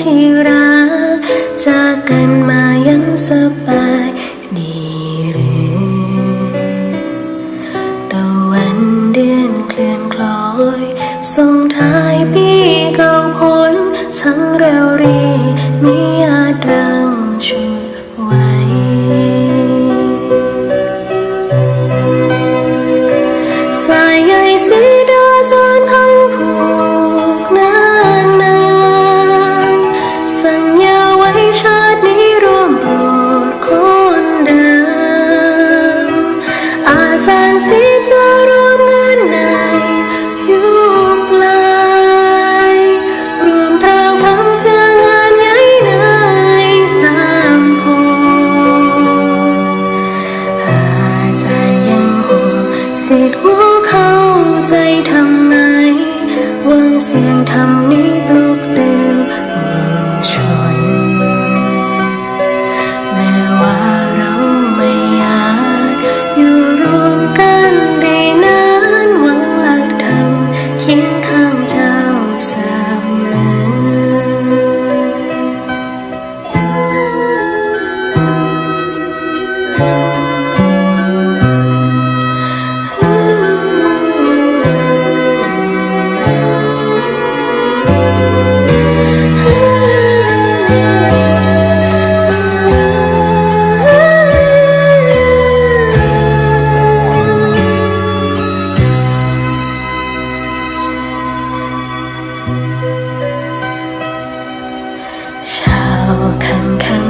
ที่รักจากกันมายังสบายดีหรือตะวันเดือนเคลื่อนคล้อยส่งท้ายปีเก่าพ้นทั้งเร็วรีมี อาจารย์สีเธ 看看。